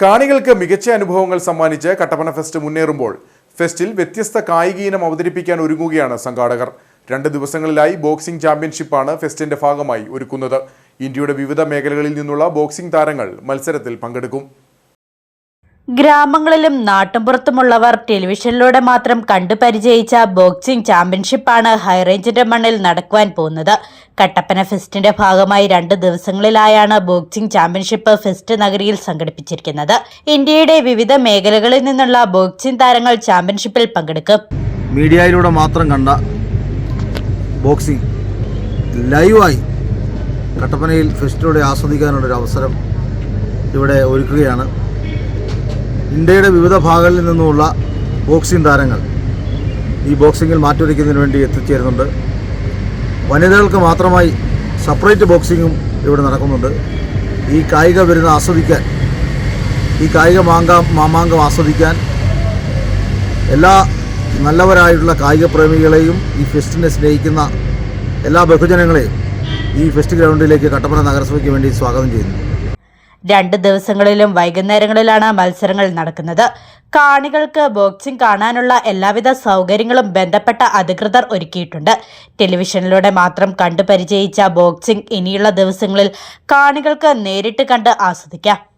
കാണികൾക്ക് മികച്ച അനുഭവങ്ങൾ സമ്മാനിച്ച് കട്ടപ്പന ഫെസ്റ്റ് മുന്നേറുമ്പോൾ ഫെസ്റ്റിൽ വ്യത്യസ്ത കായിക ഇനം അവതരിപ്പിക്കാൻ ഒരുങ്ങുകയാണ് സംഘാടകർ. രണ്ട് ദിവസങ്ങളിലായി ബോക്സിംഗ് ചാമ്പ്യൻഷിപ്പാണ് ഫെസ്റ്റിന്റെ ഭാഗമായി ഒരുക്കുന്നത്. ഇന്ത്യയുടെ വിവിധ മേഖലകളിൽ നിന്നുള്ള ബോക്സിംഗ് താരങ്ങൾ മത്സരത്തിൽ പങ്കെടുക്കും. ഗ്രാമങ്ങളിലും നാട്ടുമ്പുറത്തുമുള്ളവർ ടെലിവിഷനിലൂടെ മാത്രം കണ്ടു പരിചയിച്ച ബോക്സിംഗ് ചാമ്പ്യൻഷിപ്പാണ് ഹൈറേഞ്ചിന്റെ മണ്ണിൽ നടക്കുവാൻ പോകുന്നത്. കട്ടപ്പന ഫെസ്റ്റിന്റെ ഭാഗമായി രണ്ട് ദിവസങ്ങളിലായാണ് ബോക്സിംഗ് ചാമ്പ്യൻഷിപ്പ് ഫെസ്റ്റ് നഗരിയിൽ സംഘടിപ്പിച്ചിരിക്കുന്നത്. ഇന്ത്യയുടെ വിവിധ മേഖലകളിൽ നിന്നുള്ള ബോക്സിംഗ് താരങ്ങൾ ചാമ്പ്യൻഷിപ്പിൽ പങ്കെടുക്കും. മീഡിയയിലൂടെ മാത്രം കണ്ട ബോക്സിംഗ് ലൈവായി കട്ടപ്പനയിൽ ഫെസ്റ്റിലൂടെ ആസ്വദിക്കാനുള്ളൊരു അവസരം ഇവിടെ ഒരുക്കുകയാണ്. ഇന്ത്യയുടെ വിവിധ ഭാഗങ്ങളിൽ നിന്നുമുള്ള ബോക്സിംഗ് താരങ്ങൾ ഈ ബോക്സിങ്ങിൽ മാറ്റുരയ്ക്കുന്നതിന് വേണ്ടി എത്തിച്ചേരുന്നുണ്ട്. വനിതകൾക്ക് മാത്രമായി സെപ്പറേറ്റ് ബോക്സിങ്ങും ഇവിടെ നടക്കുന്നുണ്ട്. ഈ കായിക വിരുന്ന് ആസ്വദിക്കാൻ ഈ കായിക മാങ്ക മാമാങ്കം ആസ്വദിക്കാൻ എല്ലാ നല്ലവരായിട്ടുള്ള കായിക പ്രേമികളെയും ഈ ഫെസ്റ്റിനെ സ്നേഹിക്കുന്ന എല്ലാ ബഹുജനങ്ങളെയും ഈ ഫെസ്റ്റ് ഗ്രൗണ്ടിലേക്ക് കട്ടപ്പന നഗരസഭയ്ക്ക് വേണ്ടി സ്വാഗതം ചെയ്യുന്നു. രണ്ട് ദിവസങ്ങളിലും വൈകുന്നേരങ്ങളിലാണ് മത്സരങ്ങൾ നടക്കുന്നത്. കാണികൾക്ക് ബോക്സിംഗ് കാണാനുള്ള എല്ലാവിധ സൗകര്യങ്ങളും ബന്ധപ്പെട്ട അധികൃതർ ഒരുക്കിയിട്ടുണ്ട്. ടെലിവിഷനിലൂടെ മാത്രം കണ്ടു പരിചയിച്ച ബോക്സിംഗ് ഇനിയുള്ള ദിവസങ്ങളിൽ കാണികൾക്ക് നേരിട്ട് കണ്ട് ആസ്വദിക്കാം.